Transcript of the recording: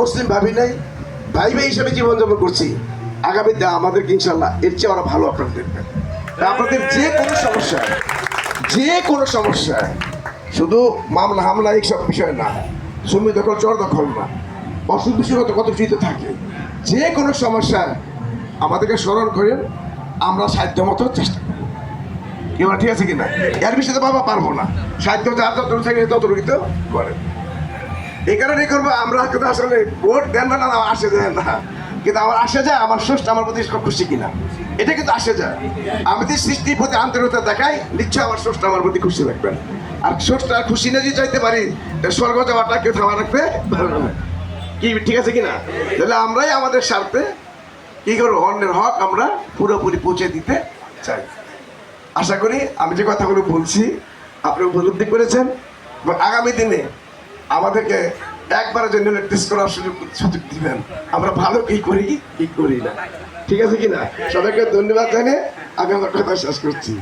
অমুসলিম ভাবি নাই ভাই ভাই হিসেবে জীবনযাপন করছি। আগামী আগামীতে আমাদেরকে ইনশাল্লাহ এর চেয়ে ওরা ভালো আপনারা দেখবেন। আপনাদের যে কোনো সমস্যা যে কোনো সমস্যা শুধু মামলা হামলা এইসব বিষয় না জমি দখল চর দখল না অসুখ বিসুখ কত কিছুতে থাকে। যে কোনো সমস্যা আমাদেরকে স্মরণ করেন আমরা সাধ্য মতো চেষ্টা করি। বলে, ঠিক আছে কিনা? এর বিষয়ে তো বাবা পারব না। সাধ্য যার যত থাকে ততটুকু তো করে এই কারণে করব, আমরা কিন্তু আসলে ভোট দেন না না আসে যায় না। কিন্তু আমার আসে যায়, আমার সুস্থ আমার প্রতি খুশি কিনা। এটা কিন্তু আসে যায়। আমি যদি সৃষ্টির প্রতি আন্তরিকতা দেখাই নিশ্চয় আমার সুস্থ আমার প্রতি খুশি রাখবেন। আর সুস্থ আর খুশি না যদি চাইতে পারি স্বর্গ যাওয়াটা কেউ থামা না কি, ঠিক আছে কিনা? তাহলে আমরাই আমাদের স্বার্থে কি করব? অন্যের হক আমরা পুরোপুরি পৌঁছে দিতে চাই। আশা করি আমি যে কথাগুলো বলছি, আপনি উপলব্ধি করেছেন। এবং আগামী দিনে আমাদেরকে একবারের জন্য টেস্ট করার সুযোগ সুযোগ দিবেন। আমরা ভালো কি করি? কি করি না। ঠিক আছে কি না সবাইকে ধন্যবাদ জানিয়ে আমি আমার কথা শেষ করছি।